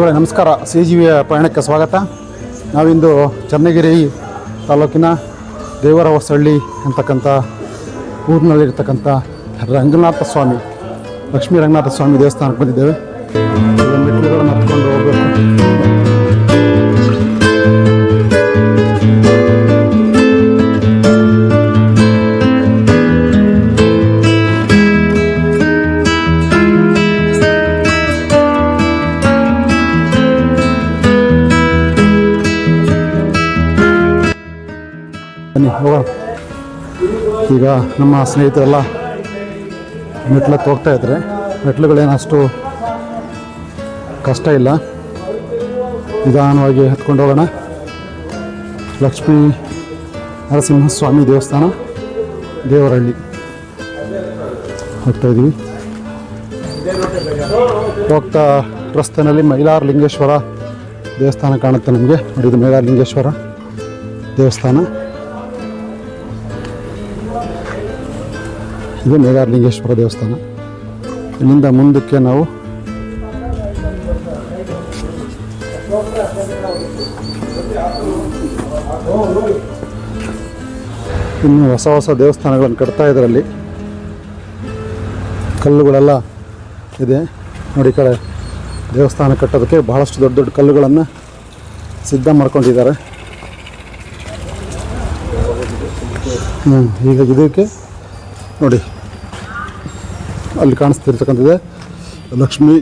ವೇಳೆ ನಮಸ್ಕಾರ. C G ವಿಯ ಪಯಣಕ್ಕೆ ಸ್ವಾಗತ. ನಾವಿಂದು ಚನ್ನಗಿರಿ ತಾಲೂಕಿನ ದೇವರ ಹೊಸಳ್ಳಿ ಅಂತಕ್ಕಂಥ ಊರಿನಲ್ಲಿರ್ತಕ್ಕಂಥ ರಂಗನಾಥ ಸ್ವಾಮಿ, ಲಕ್ಷ್ಮೀ ರಂಗನಾಥ ಸ್ವಾಮಿ ದೇವಸ್ಥಾನಕ್ಕೆ ಬಂದಿದ್ದೇವೆ. ಮೆಟ್ಟಿಲುಗಳನ್ನು ನಮ್ಮ ಸ್ನೇಹಿತರೆಲ್ಲ ಮೆಟ್ಲಕ್ಕೆ ಹೋಗ್ತಾ ಇದ್ದಾರೆ. ಮೆಟ್ಲುಗಳೇನು ಅಷ್ಟು ಕಷ್ಟ ಇಲ್ಲ. ನಿಧಾನವಾಗಿ ಹತ್ಕೊಂಡು ಹೋಗೋಣ. ಲಕ್ಷ್ಮೀ ನರಸಿಂಹಸ್ವಾಮಿ ದೇವಸ್ಥಾನ, ದೇವರಹಳ್ಳಿ. ಹೋಗ್ತಾ ಇದ್ದೀವಿ ಹೋಗ್ತಾ ರಸ್ತೆಯಲ್ಲಿ ಮೈಲಾರ ಲಿಂಗೇಶ್ವರ ದೇವಸ್ಥಾನ ಕಾಣುತ್ತೆ ನಮಗೆ. ನೋಡಿದ ಮೈಲಾರ ಲಿಂಗೇಶ್ವರ ದೇವಸ್ಥಾನ. ಇದು ಮೇಘಾರಲಿಂಗೇಶ್ವರ ದೇವಸ್ಥಾನ. ಇಲ್ಲಿಂದ ಮುಂದಕ್ಕೆ ನಾವು ಇನ್ನು ಹೊಸ ಹೊಸ ದೇವಸ್ಥಾನಗಳನ್ನು ಕಟ್ತಾ ಇದರಲ್ಲಿ. ಕಲ್ಲುಗಳೆಲ್ಲ ಇದೆ. ನೋಡಿ ಕಡೆ ದೇವಸ್ಥಾನ ಕಟ್ಟೋದಕ್ಕೆ ಬಹಳಷ್ಟು ದೊಡ್ಡ ದೊಡ್ಡ ಕಲ್ಲುಗಳನ್ನು ಸಿದ್ಧ ಮಾಡ್ಕೊಂಡಿದ್ದಾರೆ. ಹ್ಞೂ ಈಗ ಇದಕ್ಕೆ ನೋಡಿ ಅಲ್ಲಿ ಕಾಣಿಸ್ತಿರ್ತಕ್ಕಂಥದ್ದೇ ಲಕ್ಷ್ಮೀ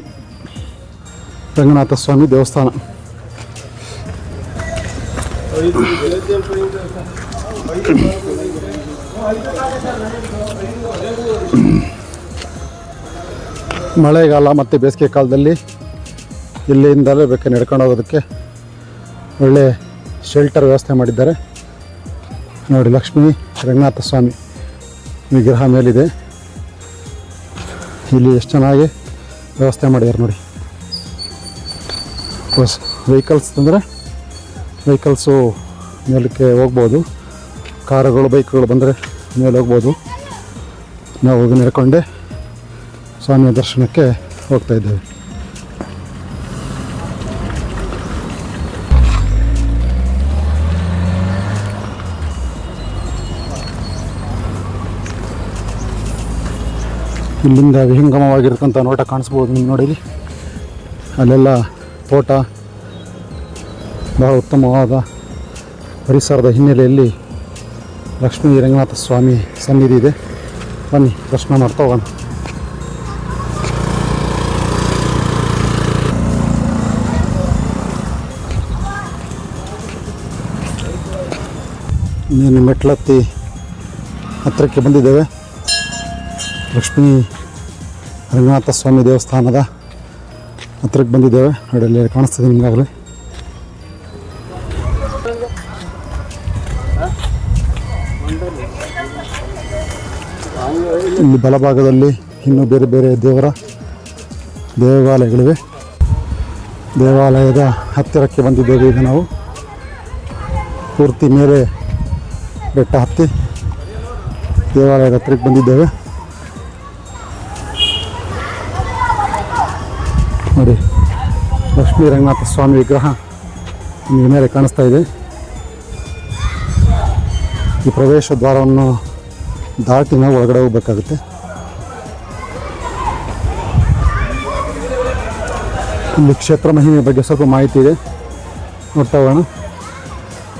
ರಂಗನಾಥ ಸ್ವಾಮಿ ದೇವಸ್ಥಾನ. ಮಳೆಗಾಲ ಮತ್ತು ಬೇಸಿಗೆ ಕಾಲದಲ್ಲಿ ಇಲ್ಲಿಂದಲೇ ಬೇಕಾದ್ರೆ ನಡ್ಕೊಂಡು ಹೋಗೋದಕ್ಕೆ ಒಳ್ಳೆ ಶೆಲ್ಟರ್ ವ್ಯವಸ್ಥೆ ಮಾಡಿದ್ದಾರೆ. ನೋಡಿ ಲಕ್ಷ್ಮೀ ರಂಗನಾಥ ಸ್ವಾಮಿ ವಿಗ್ರಹ ಮೇಲಿದೆ. ಇಲ್ಲಿ ಎಷ್ಟು ಚೆನ್ನಾಗಿ ವ್ಯವಸ್ಥೆ ಮಾಡಿದ್ದಾರೆ ನೋಡಿ. ಬಸ್ ವೆಹಿಕಲ್ಸ್ ಅಂದರೆ ವೆಹಿಕಲ್ಸು ಮೇಲಕ್ಕೆ ಹೋಗ್ಬೋದು. ಕಾರುಗಳು, ಬೈಕ್ಗಳು ಬಂದರೆ ಮೇಲೆ ಹೋಗ್ಬೋದು. ನಾವು ಹೋಗಿ ನಡ್ಕೊಂಡೆ ಸ್ವಾಮಿಯ ದರ್ಶನಕ್ಕೆ ಹೋಗ್ತಾ ಇಲ್ಲಿಂದ ವಿಹಂಗಮವಾಗಿರ್ತಕ್ಕಂಥ ನೋಟ ಕಾಣಿಸ್ಬೋದು ನಿಮ್ಗೆ ನೋಡಿ. ಅಲ್ಲೆಲ್ಲ ತೋಟ, ಬಹಳ ಉತ್ತಮವಾದ ಪರಿಸರದ ಹಿನ್ನೆಲೆಯಲ್ಲಿ ಲಕ್ಷ್ಮೀ ರಂಗನಾಥ ಸ್ವಾಮಿ ಸನ್ನಿಧಿ ಇದೆ. ಬನ್ನಿ, ದರ್ಶನ ಮಾಡ್ತಾ ಹೋಗೋಣ. ಇನ್ನೇನು ಮೆಟ್ಲತ್ತಿ ಹತ್ತಿರಕ್ಕೆ ಬಂದಿದ್ದೇವೆ. ಲಕ್ಷ್ಮೀ ರಂಗನಾಥ ಸ್ವಾಮಿ ದೇವಸ್ಥಾನದ ಹತ್ರಕ್ಕೆ ಬಂದಿದ್ದೇವೆ. ನೋಡಿ ಅಲ್ಲಿ ಕಾಣಿಸ್ತದೆ ನಿಮಗಾಗಲೇ. ಇಲ್ಲಿ ಬಲಭಾಗದಲ್ಲಿ ಇನ್ನೂ ಬೇರೆ ಬೇರೆ ದೇವರ ದೇವಾಲಯಗಳಿವೆ. ದೇವಾಲಯದ ಹತ್ತಿರಕ್ಕೆ ಬಂದಿದ್ದೇವೆ ಈಗ ನಾವು. ಪೂರ್ತಿ ಮೇಲೆ ಬೆಟ್ಟ ಹತ್ತಿ ದೇವಾಲಯದ ಹತ್ತಿರಕ್ಕೆ ಬಂದಿದ್ದೇವೆ. ನೋಡಿ. ಲಕ್ಷ್ಮೀ ರಂಗನಾಥ ಸ್ವಾಮಿ ವಿಗ್ರಹ ನಿಮಗೆ ಮೇಲೆ ಕಾಣಿಸ್ತಾ ಇದೆ. ಈ ಪ್ರವೇಶ ದ್ವಾರವನ್ನು ದಾಟಿ ನಾವು ಒಳಗಡೆ ಹೋಗಬೇಕಾಗುತ್ತೆ. ಇಲ್ಲಿ ಕ್ಷೇತ್ರ ಮಹಿಮೆಯ ಬಗ್ಗೆ ಸ್ವಲ್ಪ ಮಾಹಿತಿ ಇದೆ. ನೋಡ್ತಾ ಹೋಗೋಣ.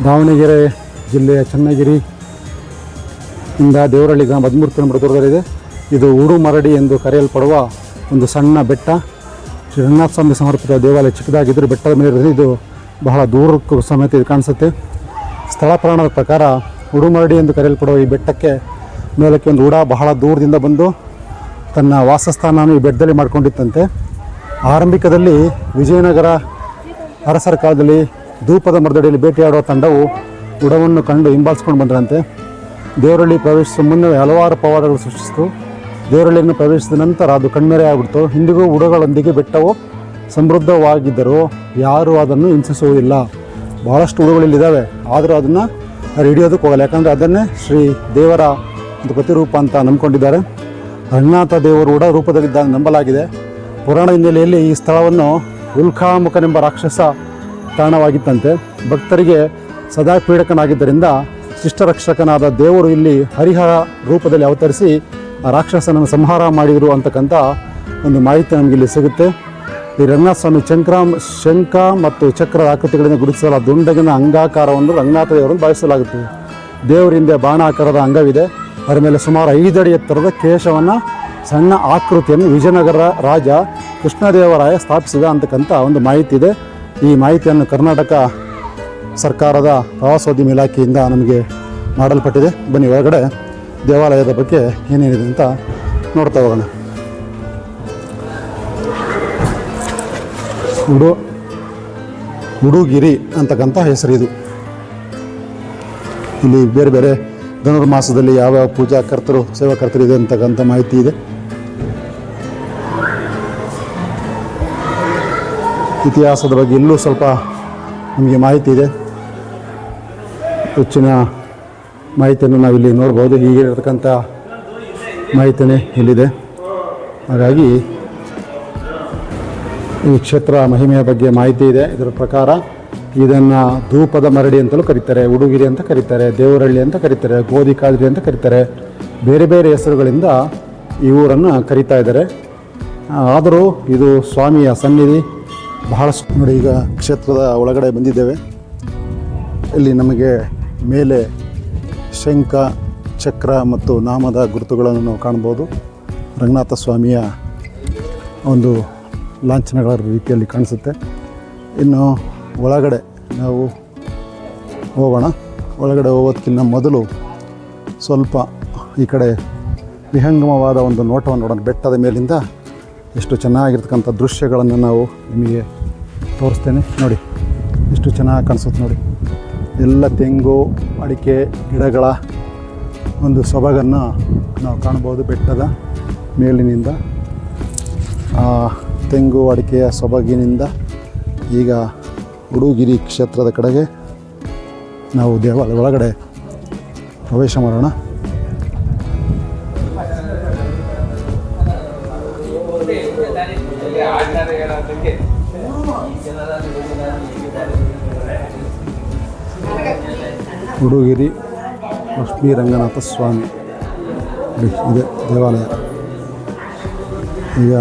ದಾವಣಗೆರೆ ಜಿಲ್ಲೆಯ ಚನ್ನಗಿರಿ ಇಂದ ದೇವರಳ್ಳಿ ಗ್ರಾಮ ಹದಿಮೂರು ಕಿಲೋಮೀಟರ್ ದೂರದಲ್ಲಿದೆ. ಇದು ಉಡು ಮರಡಿ ಎಂದು ಕರೆಯಲ್ಪಡುವ ಒಂದು ಸಣ್ಣ ಬೆಟ್ಟ. ಶ್ರೀ ರಂಗನಾಥ ಸ್ವಾಮಿ ಸಮರ್ಪಿತ ದೇವಾಲಯ ಚಿಕ್ಕದಾಗಿದ್ದರೂ ಬೆಟ್ಟದ ಮೇಲೆ ಇರೋದ್ರಿಂದ ಇದು ಬಹಳ ದೂರಕ್ಕೂ ಸಮೇತ ಇದು ಕಾಣಿಸುತ್ತೆ. ಸ್ಥಳ ಪುರಾಣದ ಪ್ರಕಾರ ಉಡುಮರಡಿ ಎಂದು ಕರೆಯಲ್ಪಡುವ ಈ ಬೆಟ್ಟಕ್ಕೆ ಮೇಲಕ್ಕೆ ಒಂದು ಉಡ ಬಹಳ ದೂರದಿಂದ ಬಂದು ತನ್ನ ವಾಸಸ್ಥಾನವನ್ನು ಈ ಬೆಟ್ಟದಲ್ಲಿ ಮಾಡಿಕೊಂಡಿತ್ತಂತೆ. ಆರಂಭಿಕದಲ್ಲಿ ವಿಜಯನಗರ ಅರಸರ ಕಾಲದಲ್ಲಿ ಧೂಪದ ಮರದಡಿಯಲ್ಲಿ ಭೇಟಿಯಾಡುವ ತಂಡವು ಉಡವನ್ನು ಕಂಡು ಹಿಂಬಾಲಿಸ್ಕೊಂಡು ಬಂದರಂತೆ. ದೇವರಲ್ಲಿ ಪ್ರವೇಶಿಸುವ ಮುನ್ನವೇ ಹಲವಾರು ಪವಾಡಗಳು ಸೃಷ್ಟಿಸಿತು. ದೇವರಳ್ಳಿಯನ್ನು ಪ್ರವೇಶಿಸಿದ ನಂತರ ಅದು ಕಣ್ಮೆರೆ ಆಗಿಬಿಡ್ತು. ಇಂದಿಗೂ ಉಡಗಳೊಂದಿಗೆ ಬೆಟ್ಟವು ಸಮೃದ್ಧವಾಗಿದ್ದರೂ ಯಾರೂ ಅದನ್ನು ಹಿಂಸಿಸುವುದಿಲ್ಲ. ಭಾಳಷ್ಟು ಉಡುಗಳಿದ್ದಾವೆ ಆದರೂ ಅದನ್ನು ಹಿಡಿಯೋದಕ್ಕೆ ಹೋಗಲ್ಲ. ಯಾಕಂದರೆ ಅದನ್ನೇ ಶ್ರೀ ದೇವರ ಒಂದು ಪ್ರತಿರೂಪ ಅಂತ ನಂಬ್ಕೊಂಡಿದ್ದಾರೆ. ರಂಗನಾಥ ದೇವರು ಉಡ ರೂಪದಲ್ಲಿದ್ದ ನಂಬಲಾಗಿದೆ. ಪುರಾಣ ಹಿನ್ನೆಲೆಯಲ್ಲಿ ಈ ಸ್ಥಳವನ್ನು ಉಲ್ಕಾಮುಖನೆಂಬ ರಾಕ್ಷಸ ತಾಣವಾಗಿತ್ತಂತೆ. ಭಕ್ತರಿಗೆ ಸದಾ ಪೀಡಕನಾಗಿದ್ದರಿಂದ ಶಿಷ್ಟರಕ್ಷಕನಾದ ದೇವರು ಇಲ್ಲಿ ಹರಿಹರ ರೂಪದಲ್ಲಿ ಅವತರಿಸಿ ರಾಕ್ಷಸನನ್ನು ಸಂಹಾರ ಮಾಡಿದರು ಅಂತಕ್ಕಂಥ ಒಂದು ಮಾಹಿತಿ ನಮಗೆ ಇಲ್ಲಿ ಸಿಗುತ್ತೆ. ಈ ರಂಗನಾಥ ಸ್ವಾಮಿ ಚಂಕ್ರ ಶಂಖ ಮತ್ತು ಚಕ್ರದ ಆಕೃತಿಗಳಿಂದ ಗುರುತಿಸಲಾದ ದುಂಡಗಿನ ಅಂಗಾಕಾರವನ್ನು ರಂಗನಾಥ ದೇವರನ್ನು ಭಾವಿಸಲಾಗುತ್ತದೆ ದೇವರಿಂದ ಬಾಣಾಕಾರದ ಅಂಗವಿದೆ. ಅದರ ಮೇಲೆ ಸುಮಾರು ಐದಡಿ ಎತ್ತರದ ಕೇಶವನ್ನು ಸಣ್ಣ ಆಕೃತಿಯನ್ನು ವಿಜಯನಗರ ರಾಜ ಕೃಷ್ಣದೇವರಾಯ ಸ್ಥಾಪಿಸಿದ ಅಂತಕ್ಕಂಥ ಒಂದು ಮಾಹಿತಿ ಇದೆ. ಈ ಮಾಹಿತಿಯನ್ನು ಕರ್ನಾಟಕ ಸರ್ಕಾರದ ಪ್ರವಾಸೋದ್ಯಮ ಇಲಾಖೆಯಿಂದ ನಮಗೆ ಮಾಡಲ್ಪಟ್ಟಿದೆ. ಬನ್ನಿ ಒಳಗಡೆ. ದೇವಾಲಯದ ಬಗ್ಗೆ ಏನೇನಿದೆ ಅಂತ ನೋಡ್ತಾ ಹೋಗೋಣ. ಉಡು, ಉಡುಗಿರಿ ಅಂತಕ್ಕಂಥ ಹೆಸರು ಇದು. ಇಲ್ಲಿ ಬೇರೆ ಬೇರೆ ಧನುರ್ಮಾಸದಲ್ಲಿ ಯಾವ್ಯಾವ ಪೂಜಾ ಕರ್ತರು ಸೇವಾಕರ್ತರು ಇದೆ ಅಂತಕ್ಕಂಥ ಮಾಹಿತಿ ಇದೆ. ಇತಿಹಾಸದ ಬಗ್ಗೆ ಇಲ್ಲೂ ಸ್ವಲ್ಪ ನಮಗೆ ಮಾಹಿತಿ ಇದೆ. ಹೆಚ್ಚಿನ ಮಾಹಿತಿಯನ್ನು ನಾವಿಲ್ಲಿ ನೋಡ್ಬೋದು. ಹೀಗೆ ಇರತಕ್ಕಂಥ ಮಾಹಿತಿನೇ ಇಲ್ಲಿದೆ. ಹಾಗಾಗಿ ಈ ಕ್ಷೇತ್ರ ಮಹಿಮೆಯ ಬಗ್ಗೆ ಮಾಹಿತಿ ಇದೆ. ಇದರ ಪ್ರಕಾರ ಇದನ್ನು ಧೂಪದ ಮರಡಿ ಅಂತಲೂ ಕರೀತಾರೆ, ಉಡುಗಿರಿ ಅಂತ ಕರೀತಾರೆ ದೇವರಳ್ಳಿ ಅಂತ ಕರೀತಾರೆ, ಗೋಧಿ ಕಾದ್ರಿ ಅಂತ ಕರೀತಾರೆ. ಬೇರೆ ಬೇರೆ ಹೆಸರುಗಳಿಂದ ಈ ಊರನ್ನು ಕರೀತಾ ಇದ್ದಾರೆ. ಆದರೂ ಇದು ಸ್ವಾಮಿಯ ಸನ್ನಿಧಿ. ಬಹಳಷ್ಟು ನೋಡಿ ಈಗ ಕ್ಷೇತ್ರದ ಒಳಗಡೆ ಬಂದಿದ್ದೇವೆ. ಇಲ್ಲಿ ನಮಗೆ ಮೇಲೆ ಶಂಖ, ಚಕ್ರ ಮತ್ತು ನಾಮದ ಗುರುತುಗಳನ್ನು ನಾವು ಕಾಣ್ಬೋದು ರಂಗನಾಥ ಸ್ವಾಮಿಯ ಒಂದು ಲಾಂಛನಗಳ ರೀತಿಯಲ್ಲಿ ಕಾಣಿಸುತ್ತೆ. ಇನ್ನು ಒಳಗಡೆ ನಾವು ಹೋಗೋಣ. ಒಳಗಡೆ ಹೋಗೋದಕ್ಕಿಂತ ಮೊದಲು ಸ್ವಲ್ಪ ಈ ಕಡೆ ವಿಹಂಗಮವಾದ ಒಂದು ನೋಟವನ್ನು ನೋಡೋಣ. ಬೆಟ್ಟದ ಮೇಲಿಂದ ಎಷ್ಟು ಚೆನ್ನಾಗಿರ್ತಕ್ಕಂಥ ದೃಶ್ಯಗಳನ್ನು ನಾವು ನಿಮಗೆ ತೋರಿಸ್ತೇನೆ. ನೋಡಿ, ಎಷ್ಟು ಚೆನ್ನಾಗಿ ಕಾಣಿಸುತ್ತೆ ನೋಡಿ. ಎಲ್ಲ ತೆಂಗು, ಅಡಿಕೆ, ಗಿಡಗಳ ಒಂದು ಸೊಬಗನ್ನು ನಾವು ಕಾಣ್ಬೋದು ಬೆಟ್ಟದ ಮೇಲಿನಿಂದ. ಆ ತೆಂಗು, ಅಡಿಕೆಯ ಸೊಬಗಿನಿಂದ ಈಗ ಉಡುಗಿರಿ ಕ್ಷೇತ್ರದ ಕಡೆಗೆ ನಾವು ದೇವಾಲಯ ಒಳಗಡೆ ಪ್ರವೇಶ ಮಾಡೋಣ. ಉಡುಗಿರಿ ಲಕ್ಷ್ಮೀ ರಂಗನಾಥ ಸ್ವಾಮಿ ಇದೆ ದೇವಾಲಯ. ಈಗ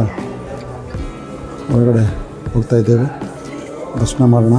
ಹೋಗ್ತಾ ಇದ್ದೇವೆ. ದರ್ಶನ ಮಾಡೋಣ.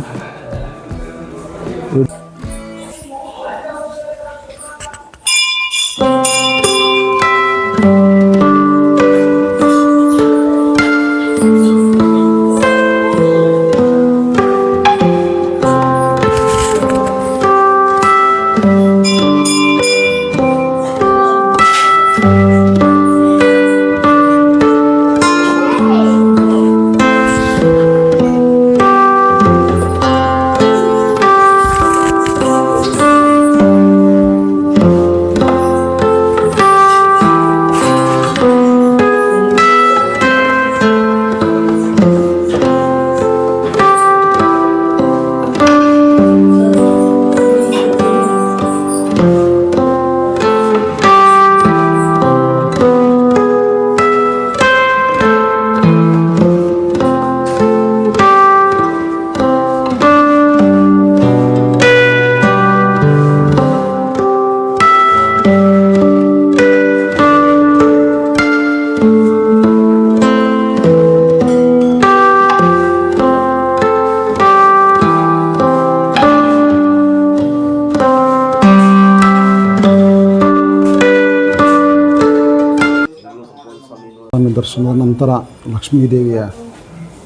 ದರ್ಶನದ ನಂತರ ಲಕ್ಷ್ಮೀ ದೇವಿಯ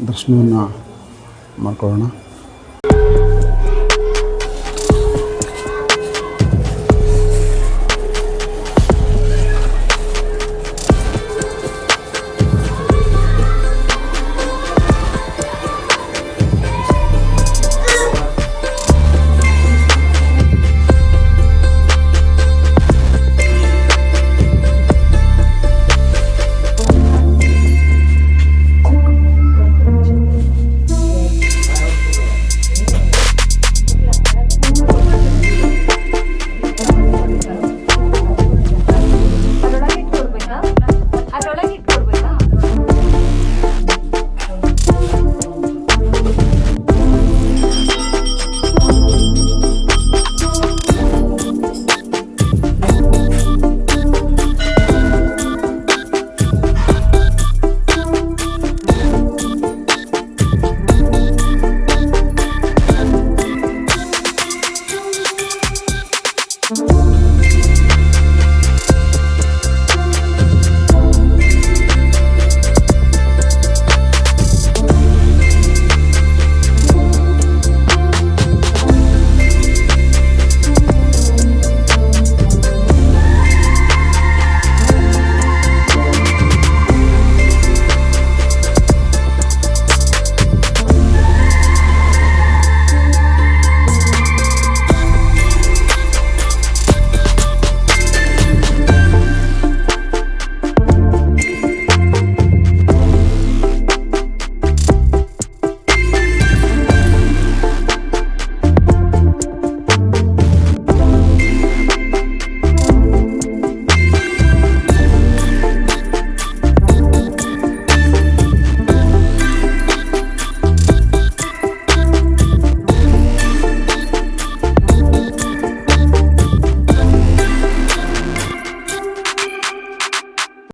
ದರ್ಶನವನ್ನು ಮಾಡ್ಕೊಳ್ಳೋಣ. you